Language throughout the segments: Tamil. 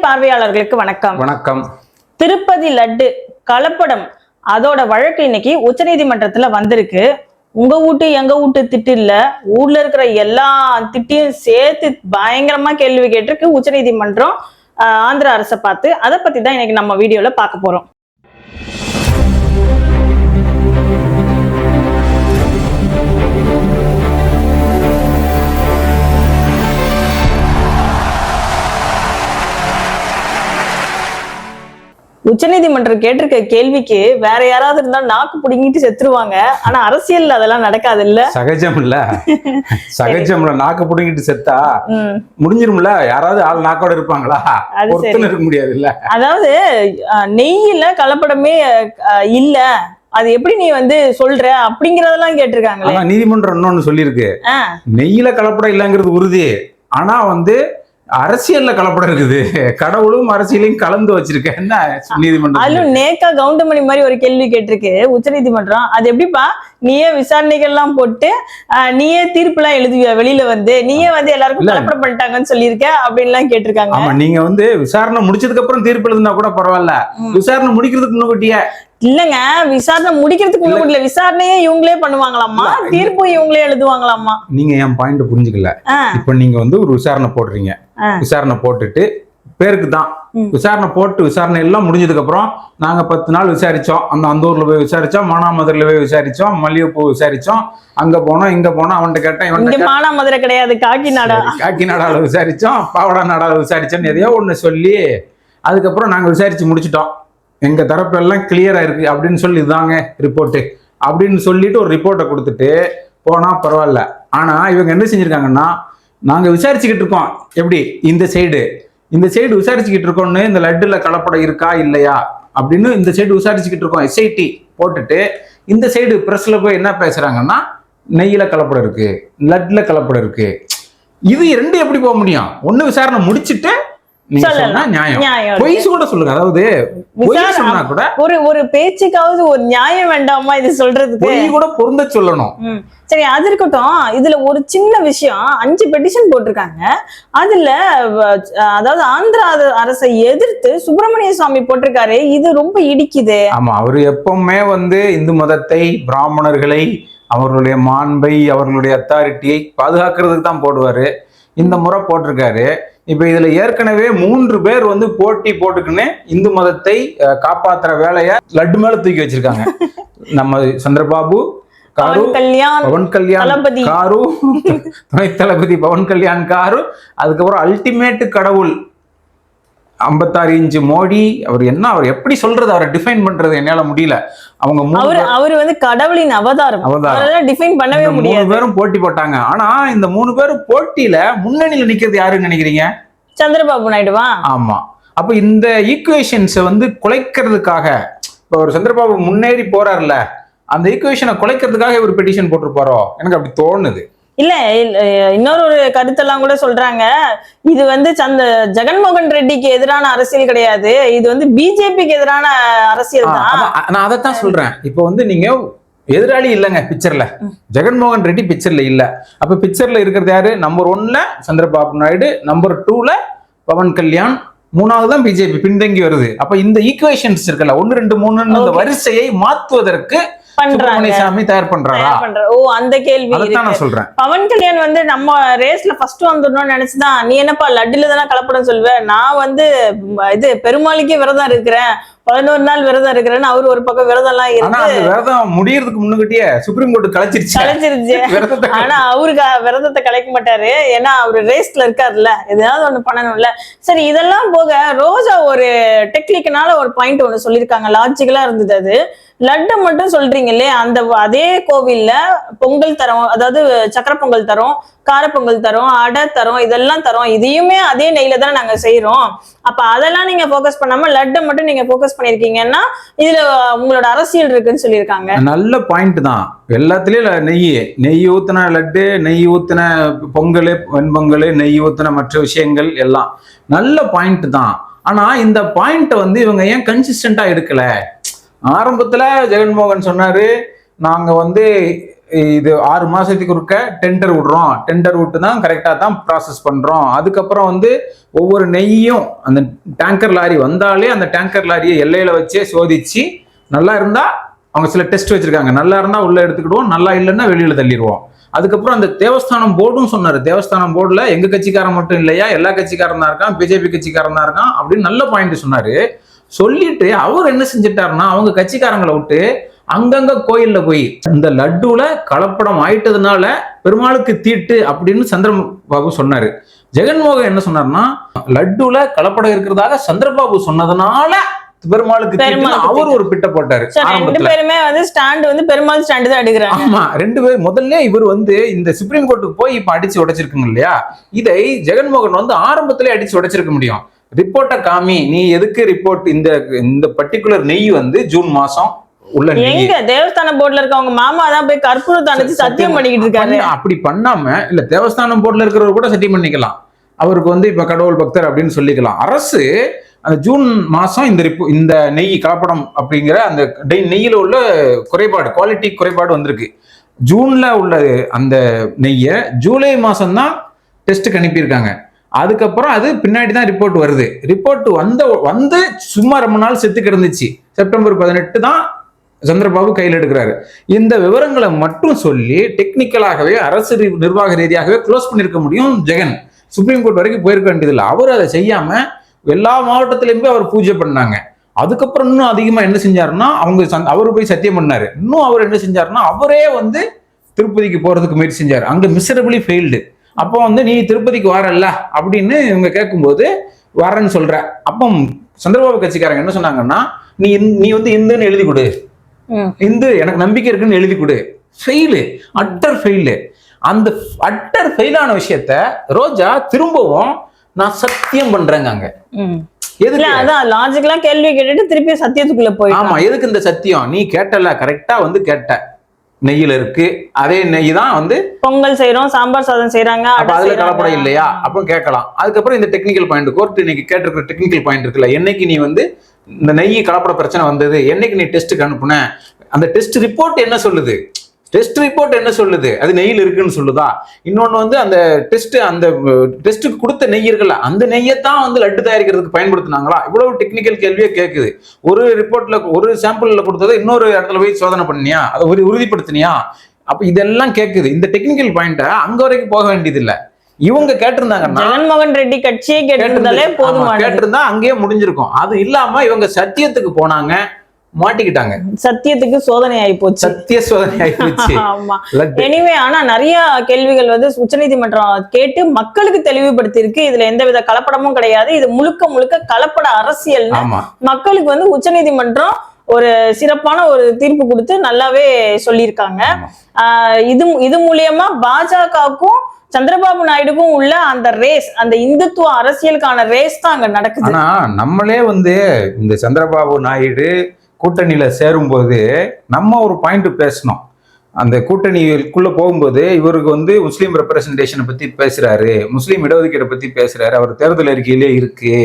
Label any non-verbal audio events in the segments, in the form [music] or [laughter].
பார்வையாளர்களுக்கு வணக்கம். வணக்கம். திருப்பதி லட்டு கலப்படம் அதோட வழக்கு இன்னைக்கு உச்சநீதிமன்றத்துல வந்திருக்கு. உங்க வீட்டு எங்க வீட்டு திட்டு இல்ல. ஊர்ல இருக்கிற எல்லா திட்டையும் சேர்த்து பயங்கரமா கேள்வி கேட்டிருக்கு உச்சநீதிமன்றம். ஆஹ், ஆந்திர அரசை பார்த்து. அதை பத்தி தான் இன்னைக்கு நம்ம வீடியோல பார்க்க போறோம். உச்சநீதிமன்றம் கேட்டிருக்க கேள்விக்கு வேற யாராவது இருந்தா நாக்கு புடுங்கிட்டு செத்துருவாங்க. ஆனா அரசியல்ல அதெல்லாம் நடக்காது இல்ல சகஜம் இல்ல [laughs] சகஜம்ல நாக்கு புடுங்கிட்டு செத்தா முடிஞ்சிரும்ல? யாராவது ஆள் நாக்கோட இருப்பாங்களா? இருக்க முடியாது இல்ல அதாவது நெய்யில கலப்படமே இல்ல. அது எப்படி நீ வந்து சொல்ற? அப்படிங்கறதெல்லாம் கேட்டிருக்காங்களே. ஆனா நீதிமன்றம் இன்னொன்னு சொல்லியிருக்கு. நெய்யில கலப்படம் இல்லைங்கிறது உறுதி. ஆனா வந்து அரசியல்ல கலப்படம் இருக்குது. கடவுளும் அரசியலையும் கலந்து வச்சிருக்க. என்ன நீதிமன்றம்? அதுல நேக்கா கவுண்டமணி மாதிரி ஒரு கேள்வி கேட்டிருக்கு. உச்சநீதிமன்றம். அது எப்படிப்பா? நீயே விசாரணைகள்லாம் போட்டு நீயே தீர்ப்புலாம் எழுதுவியா வெளியில வந்து? நீயே வந்து எல்லாருக்கும். கலப்படம் பண்ணிட்டாங்கன்னு சொல்லியிருக்க அப்படின்லாம் கேட்டிருக்காங்க. ஆமா நீங்க வந்து விசாரணை முடிச்சதுக்கு அப்புறம் தீர்ப்பு எழுதுனா கூட பரவாயில்ல. விசாரணை முடிக்கிறதுக்கு முன்னாடியே இல்லங்க விசாரணை முடிக்கிறதுக்கு. முன்னாடி விசாரணையே இவங்களே பண்ணுவாங்களாமா இல்ல. தீர்ப்பும் இவங்களே எழுதுவாங்களாமா நீங்க என் பாயிண்ட் புரிஞ்சுக்கல. இப்ப நீங்க வந்து ஒரு விசாரணை போடுறீங்க. விசாரணை போட்டுட்டு பேருக்கு தான். விசாரணை போட்டு விசாரணை எல்லாம் முடிஞ்சதுக்கு அப்புறம் நாங்க பத்து நாள் விசாரிச்சோம் அந்த அந்த ஊர்ல போய் விசாரிச்சோம் மானாமதுரையில போய் விசாரிச்சோம் மல்லிகைப்பூ விசாரிச்சோம் அங்க போனோம் இங்க போனோம் அவன்கிட்ட கேட்டேன் இங்க இவன்கிட்ட மானா மதுரை கிடையாது காக்கிநாடா. காக்கிநாடால விசாரிச்சோம் பாவடா நாடால விசாரிச்சோம் எதையோ ஒண்ணு சொல்லி அதுக்கப்புறம் நாங்க விசாரிச்சு முடிச்சிட்டோம் எங்கள் தரப்பு எல்லாம் இருக்குது அப்படின்னு சொல்லி இதாங்க ரிப்போர்ட்டு அப்படின்னு சொல்லிட்டு ஒரு ரிப்போர்ட்டை கொடுத்துட்டு போனால் பரவாயில்ல. ஆனால் இவங்க என்ன செஞ்சிருக்காங்கன்னா நாங்கள் விசாரிச்சுக்கிட்டு இருக்கோம். எப்படி? இந்த சைடு இந்த சைடு விசாரிச்சுக்கிட்டு இருக்கோம்னு இந்த லட்டில் கலப்படம் இருக்கா இல்லையா? அப்படின்னு இந்த சைடு விசாரிச்சுக்கிட்டு இருக்கோம். எஸ்ஐடி போட்டுட்டு இந்த சைடு ப்ரெஸ்ஸில் போய் என்ன பேசுகிறாங்கன்னா நெய்யில் கலப்படம் இருக்குது லட்டில் கலப்படம் இருக்குது இது ரெண்டு எப்படி போக முடியும்? ஒன்று விசாரணை முடிச்சுட்டு அதாவது ஒரு ஒரு பேச்சுக்காவது ஒரு நியாயம் வேண்டாமா இது சொல்றதுக்கு? கூட பொருந்த சொல்லணும். சரி அது இருக்கட்டும். இதுல ஒரு சின்ன விஷயம் அஞ்சு பெட்டிஷன் போட்டிருக்காங்க. அதுல அதாவது ஆந்திரா அர- அரசை எதிர்த்து சுப்பிரமணிய சுவாமி போட்டிருக்காரு. இது ரொம்ப இடிக்குது. ஆமா அவர் எப்பவுமே வந்து இந்து மதத்தை பிராமணர்களை அவர்களுடைய மாண்பை அவர்களுடைய அத்தாரிட்டியை பாதுகாக்கிறதுக்கு தான் போடுவாரு. இந்த முறை போட்டிருக்காரு. இப்ப இதுல ஏற்கனவே மூன்று பேர் வந்து போட்டி போட்டுக்கின்னு இந்து மதத்தை அஹ், காப்பாத்துற வேலைய லட்டு மேல தூக்கி வச்சிருக்காங்க. [laughs] நம்ம சந்திரபாபு காரு பவன் கல்யாண் காரு துணை தளபதி பவன் கல்யாண் காரு அதுக்கப்புறம் அல்டிமேட் கடவுள் ஐம்பத்தாறு இன்ச்சு மோடி அவர் என்ன அவர் எப்படி சொல்றது அவரை டிஃபைன் பண்றது என்னால முடியல. அவங்க அவரு அவரு வந்து கடவுளின் அவதாரம். அவதாரம். டிஃபைன் பண்ணவே இந்த மூணு முடியாது. பேரும் போட்டி போட்டாங்க. ஆனா இந்த மூணு பேரும் போட்டியில முன்னணியில நிக்கிறது யாருன்னு நினைக்கிறீங்க? சந்திரபாபு நாயுடுவா? ஆமா. அப்ப இந்த ஈக்குவேஷன்ஸை வந்து குலைக்கிறதுக்காக இப்போ ஒரு சந்திரபாபு முன்னேறி போறாருல அந்த ஈக்குவேஷனை குலைக்கிறதுக்காக இவர் பெட்டிஷன் போட்டிருப்பாரோ? எனக்கு அப்படி தோணுது. இல்ல இன்னொரு ஒரு கருத்தெல்லாம் கூட சொல்றாங்க. இது வந்து சந்த ஜெகன்மோகன் ரெட்டிக்கு எதிரான அரசியல் கிடையாது. இது வந்து பிஜேபிக்கு எதிரான அரசியல் தான். நான் அதைத்தான் சொல்றேன். இப்போ வந்து நீங்க எதிராளி இல்லைங்க பிக்சர்ல ஜெகன்மோகன் ரெட்டி பிக்சர்ல இல்ல. அப்ப பிக்சர்ல இருக்கிறது யாரு? நம்பர் ஒன்ல சந்திரபாபு நாயுடு நம்பர் டூல பவன் கல்யாண் மூணாவது தான் பிஜேபி பின்தங்கி வருது. அப்ப இந்த ஈக்குவேஷன்ஸ் இருக்குல்ல ஒன்னு ரெண்டு Okay. வரிசையை மாத்துவதற்கு பண்றாங்க. சாமி தயார் பண்றாரா? ஓ அந்த கேள்வி நான் சொல்றேன். பவன் கல்யாண் வந்து நம்ம ரேஸ்ல ஃபர்ஸ்ட் வந்துடணும்னு நினைச்சுதான் நீ என்னப்பா லட்டுல தானே கலப்படம் சொல்லுவ? நான் வந்து இது பெருமாளுக்கே விரதம் இருக்கிறேன். பதினோரு நாள் விரதம் இருக்கிறேன்னு அவரு ஒரு பக்கம் விரதம் எல்லாம் அந்த விரதம் முடியறதுக்கு முன்னுக்கிட்டே சுப்ரீம் கோர்ட் கலைச்சிருச்சு. கலைச்சிருச்சு ஆனா அவரு க- விரதத்தை கலைக்க மாட்டாரு. ஏன்னா அவரு ரேஸ்ல இருக்காருல்ல. எதாவது ஒண்ணு பண்ணணும்ல. சரி இதெல்லாம் போக ரோஜா ஒரு டெக்னிக்கனால ஒரு பாயிண்ட் ஒண்ணு சொல்லியிருக்காங்க. லாஜிக்கலா இருந்தது அது. லட்டு மட்டும் சொல்றீங்க இல்லையா? அந்த அதே கோவில்ல பொங்கல் தரோம் அதாவது சக்கரை பொங்கல் தரோம் காரப்பொங்கல் தரோம் அடை தரோம் இதெல்லாம் தரோம். இதையுமே அதே நெய்ல தானே நாங்க செய்யறோம் அப்ப அதெல்லாம் நீங்க ஃபோக்கஸ் பண்ணாம லட்டை மட்டும் நீங்க ஃபோக்கஸ் பண்ணிருக்கீங்கன்னா இதுல உங்களோட அரசியல் இருக்குன்னு சொல்லியிருக்காங்க. நல்ல பாயிண்ட் தான். எல்லாத்துலயும் நெய் நெய் ஊத்தின லட்டு நெய் ஊத்தின பொங்கல் வெண்பொங்கல் நெய் ஊத்தின மற்ற விஷயங்கள் எல்லாம். நல்ல பாயிண்ட் தான். ஆனா இந்த பாயிண்ட்டை வந்து இவங்க ஏன் கன்சிஸ்டண்டா எடுக்கல? ஆரம்பத்துல ஜெகன்மோகன் சொன்னாரு நாங்க வந்து இது ஆறு மாசத்துக்கு இருக்க டெண்டர் விடுறோம். டெண்டர் விட்டு தான் கரெக்டாக தான் ப்ராசஸ் பண்ணுறோம் அதுக்கப்புறம் வந்து ஒவ்வொரு நெய்யும் அந்த டேங்கர் லாரி வந்தாலே அந்த டேங்கர் லாரியை எல்லையில் வச்சே சோதிச்சு நல்லா இருந்தால் அவங்க சில டெஸ்ட் வச்சுருக்காங்க. நல்லா இருந்தால் உள்ளே எடுத்துக்கிடுவோம். நல்லா இல்லைன்னா வெளியில் தள்ளிடுவோம். அதுக்கப்புறம் அந்த தேவஸ்தானம் போர்டும் சொன்னார். தேவஸ்தானம் போர்டில் எங்கள் கட்சிக்காரன் மட்டும் இல்லையா? எல்லா கட்சிக்காரன் தான் இருக்கான். பிஜேபி கட்சிக்காரன் தான் இருக்கான் அப்படின்னு நல்ல பாயிண்ட் சொன்னார். சொல்லிட்டு அவர் என்ன செஞ்சுட்டாருன்னா அவங்க கட்சிக்காரங்களை விட்டு அங்கங்க கோயில்ல போய் இந்த லட்டுல கலப்படம் ஆயிட்டதுனால பெருமாளுக்கு தீட்டு அப்படின்னு சந்திரபாபு சொன்னாரு. ஜெகன்மோகன் என்ன சொன்னார்னா லட்டுல கலப்படம் இருக்கிறதாக சந்திரபாபு சொன்னதுனால பெருமாளுக்கு அவர் ஒரு பிட்ட போட்டாரு ரெண்டு பேருமே வந்து ஸ்டாண்ட் வந்து பெருமாள் ஸ்டாண்டு தான் எடுக்கிறாங்க. ஆமா ரெண்டு பேர் முதல்ல இவர் வந்து இந்த சுப்ரீம் கோர்ட்டுக்கு போய் இப்ப அடிச்சு உடைச்சிருக்குங்க இல்லையா? இதை ஜெகன்மோகன் வந்து ஆரம்பத்திலே அடிச்சு உடைச்சிருக்க முடியும். ரிப்போர்ட்டை காமி நீ எதுக்கு ரிப்போர்ட் இந்த இந்த பர்டிகுலர் நெய் வந்து ஜூன் மாசம் உள்ள எங்க? தேவஸ்தான போர்டுல இருக்கவங்க மாமா தான் போய் கற்பூரத்தை அணைச்சு சத்தியம் பண்ணிக்கிட்டு இருக்காரு. அப்படி பண்ணாம இல்ல தேவஸ்தானம் போர்டுல இருக்கிறவர் கூட சத்தியம் பண்ணிக்கலாம். அவருக்கு வந்து இப்ப கடவுள் பக்தர் அப்படின்னு சொல்லிக்கலாம். அரசு அந்த ஜூன் மாசம் இந்த ரிப்போ இந்த நெய் கலப்படம் அப்படிங்கிற அந்த டெய் நெய்யில உள்ள குறைபாடு குவாலிட்டி குறைபாடு வந்திருக்கு. ஜூன்ல உள்ள அந்த நெய்யை ஜூலை மாசம் தான் டெஸ்ட்டுக்கு அனுப்பியிருக்காங்க. அதுக்கப்புறம் அது பின்னாடி தான் ரிப்போர்ட் வருது. ரிப்போர்ட் வந்த வந்து சும்மா ரொம்ப நாள் செத்து கிடந்துச்சு. செப்டம்பர் பதினெட்டு தான் சந்திரபாபு கையில் எடுக்கிறாரு. இந்த விவரங்களை மட்டும் சொல்லி டெக்னிக்கலாகவே அரசு நிர்வாக ரீதியாகவே க்ளோஸ் பண்ணியிருக்க முடியும் ஜெகன். சுப்ரீம் கோர்ட் வரைக்கும் போயிருக்க வேண்டியதில்லை. அவர் அதை செய்யாம எல்லா மாவட்டத்திலையுமே அவர் பூஜை பண்ணாங்க. அதுக்கப்புறம் இன்னும் அதிகமா என்ன செஞ்சாருன்னா அவங்க அவர் போய் சத்தியம் பண்ணாரு. இன்னும் அவர் என்ன செஞ்சாருன்னா அவரே வந்து திருப்பதிக்கு போறதுக்கு முயற்சி செஞ்சார். அங்க மிசரபிளி ஃபெயில்டு அப்போ வந்து நீ திருப்பதிக்கு வரல அப்படின்னு இவங்க கேட்கும்போது வரேன்னு சொல்ற. அப்போ சந்திரபாபு கட்சிக்காரங்க என்ன சொன்னாங்கன்னா நீ இந்- நீ வந்து இந்துன்னு எழுதி கொடு. இந்து எனக்கு நம்பிக்கை இருக்குன்னு எழுதி கொடு. ஃபெயிலு அட்டர் ஃபெயிலு அந்த அட்டர் ஃபெயிலான விஷயத்த ரோஜா திரும்பவும் நான் சத்தியம் பண்றேங்க அங்க. எதுக்கு? அதான் லாஜிக்கலா கேள்வி கேட்டுட்டு திருப்பி சத்தியத்துக்குள்ள போய் ஆமா எதுக்கு இந்த சத்தியம்? நீ கேட்டல கரெக்டா வந்து கேட்ட. நெய்யில இருக்கு. அதே நெய் தான் வந்து பொங்கல் செய்றோம் சாம்பார் சாதம் செய்றாங்க அப்ப அதுல. கலப்படம் இல்லையா? அப்போ கேட்கலாம். அதுக்கப்புறம் இந்த டெக்னிக்கல் பாயிண்ட் கோர்ட் இன்னைக்கு கேட்டிருக்கிற டெக்னிக்கல் பாயிண்ட் இருக்குல்ல என்னைக்கு நீ வந்து இந்த நெய் கலப்பட பிரச்சனை வந்தது. என்னைக்கு நீ டெஸ்ட்டுக்கு அனுப்புன? அந்த டெஸ்ட் ரிப்போர்ட் என்ன சொல்லுது? டெஸ்ட் ரிப்போர்ட் என்ன சொல்லுது? அது நெய்யில் இருக்குன்னு சொல்லுதா? இன்னொன்று வந்து அந்த டெஸ்ட் அந்த டெஸ்ட்டுக்கு கொடுத்த நெய் இருக்குல்ல அந்த நெய்யை தான் வந்து லட்டு தயாரிக்கிறதுக்கு பயன்படுத்தினாங்களா? இவ்வளவு டெக்னிக்கல் கேள்வியே கேட்குது ஒரு ரிப்போர்ட்ல ஒரு சாம்பிளில் கொடுத்ததை இன்னொரு இடத்துல போய் சோதனை பண்ணியா அதை உறுதிப்படுத்தினியா? அப்போ இதெல்லாம் கேட்குது இந்த டெக்னிக்கல் பாயிண்ட்டை அங்கே வரைக்கும் போக வேண்டியதில்லை. இவங்க கேட்டிருந்தாங்கன்னா ஜெகன்மோகன் ரெட்டி கட்சியே கேட்டிருந்தாலே கேட்டிருந்து- ஆமா, போதுமானது கேட்டிருந்தா அங்கேயே முடிஞ்சிருக்கும். அது இல்லாம இவங்க சத்தியத்துக்கு போனாங்க மாட்டிக்கிட்டாங்க. சத்தியத்துக்கு சோதனை ஆகி போச்சு சத்திய சோதனை ஆயிடுச்சு [laughs] ஆமா. லட்டு எனிவே ஆனா நிறைய கேள்விகள் வந்து உச்சநீதிமன்றம் கேட்டு மக்களுக்கு தெளிவுபடுத்தி இருக்கு இதுல எந்தவித கலப்படமும் கிடையாது. இது முழுக்க முழுக்க கலப்பட அரசியல் ஆமா. மக்களுக்கு வந்து உச்சநீதிமன்றம் ஒரு சிறப்பான ஒரு தீர்ப்பு கொடுத்து நல்லாவே சொல்லியிருக்காங்க. இது இது மூலியமா பாஜகவுக்கும் சந்திரபாபு நாயுடுக்கும் உள்ள அந்த ரேஸ் அந்த இந்துத்துவ அரசியலுக்கான ரேஸ் தான் அங்க நடக்குது. ஆனா நம்மளே வந்து இந்த சந்திரபாபு நாயுடு கூட்டணியில சேரும்போது நம்ம ஒரு பாயிண்ட் பேசணும். அந்த கூட்டணிக்குள்ள போகும்போது இவருக்கு வந்து முஸ்லீம் ரெப்ரசன்டேஷனை பத்தி பேசுறாரு முஸ்லீம் இடஒதுக்கீடை பத்தி பேசுறாரு அவர் தேர்தல் அறிக்கையிலே இருக்கு.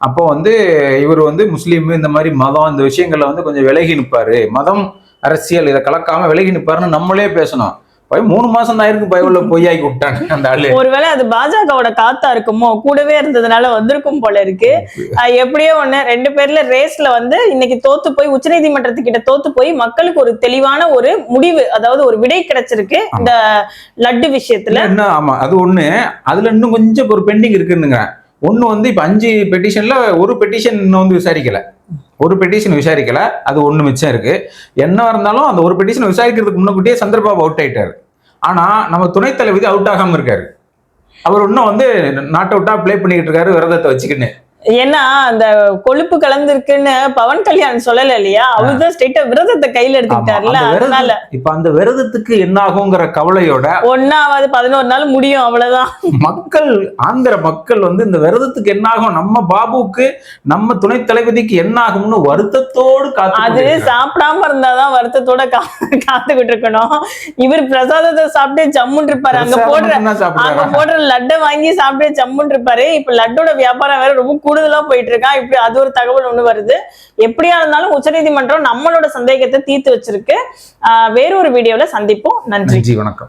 அப்போ வந்து இவர் வந்து முஸ்லீம் இந்த மாதிரி மதம் இந்த விஷயங்கள்ல வந்து கொஞ்சம் விலகி நிற்பாரு மதம் அரசியல் இதை கலக்காம விலகி நிற்பாருன்னு நம்மளே பேசணும். போய் மூணு மாசம் தான் இருக்கு பயவுள்ள பொய்யாக்கி விட்டாங்க அந்த ஆளு. ஒருவேளை அது பாஜகவோட காத்தா இருக்குமோ? கூடவே இருந்ததுனால வந்திருக்கும் போல இருக்கு. எப்படியோ ஒண்ணு ரெண்டு பேர்ல ரேஸ்ல வந்து இன்னைக்கு தோத்து போய் உச்சநீதிமன்றத்துக்கிட்ட தோத்து போய் மக்களுக்கு ஒரு தெளிவான ஒரு முடிவு அதாவது ஒரு விடை கிடைச்சிருக்கு இந்த லட்டு விஷயத்துல. என்ன ஆமா அது ஒண்ணு. அதுல இன்னும் கொஞ்சம் ஒரு பெண்டிங் இருக்குன்னுங்க ஒன்று வந்து இப்போ அஞ்சு பெட்டிஷனில் ஒரு பெட்டிஷன் இன்னும் வந்து விசாரிக்கல. ஒரு பெட்டிஷன் விசாரிக்கல. அது ஒன்று மிச்சம் இருக்கு. என்ன இருந்தாலும் அந்த ஒரு பெட்டிஷன் விசாரிக்கிறதுக்கு முன்னக்கூட்டியே சந்திரபாபு அவுட் ஆயிட்டாரு. ஆனால் நம்ம துணைத் தளபதி அவுட் ஆகாமல் இருக்காரு. அவர் இன்னும் வந்து நாட் அவுட்டாக ப்ளே பண்ணிக்கிட்டு இருக்காரு விரதத்தை வச்சுக்கின்னு. ஏன்னா அந்த கொழுப்பு கலந்துருக்குன்னு பவன் கல்யாண் சொல்லல இல்லையா? அவர்தான் ஸ்ட்ரெயிட்டா விரதத்தை கையில எடுத்துக்கிட்டாருல அதனால. இப்ப அந்த விரதத்துக்கு என்ன ஆகுங்கிற கவலையோட ஒன்னாவது பதினோரு நாள் முடியும் அவ்வளவுதான். மக்கள் ஆந்திர மக்கள் வந்து இந்த விரதத்துக்கு என்ன ஆகும் நம்ம பாபுக்கு நம்ம துணை தளபதிக்கு என்ன ஆகும்னு வருத்தத்தோடு காத்து அது. சாப்பிடாம இருந்தாதான் வருத்தத்தோட காத்துக்கிட்டு இருக்கணும். இவர் பிரசாதத்தை சாப்பிட்டு ஜம்முன் இருப்பாரு. அங்க போடுற? அங்க போடுற லட்டை வாங்கி சாப்பிட்டு ஜம்முன் இருப்பாரு. இப்ப லட்டோட வியாபாரம் வேற ரொம்ப கூடுதலா போயிட்டு இருக்கான் இப்படி அது ஒரு தகவல் ஒண்ணு வருது. எப்படியா இருந்தாலும் உச்சநீதிமன்றம் நம்மளோட சந்தேகத்தை தீர்த்து வச்சிருக்கு. ஆஹ் வேறொரு வீடியோல சந்திப்போம். நன்றி. நன்றி வணக்கம்.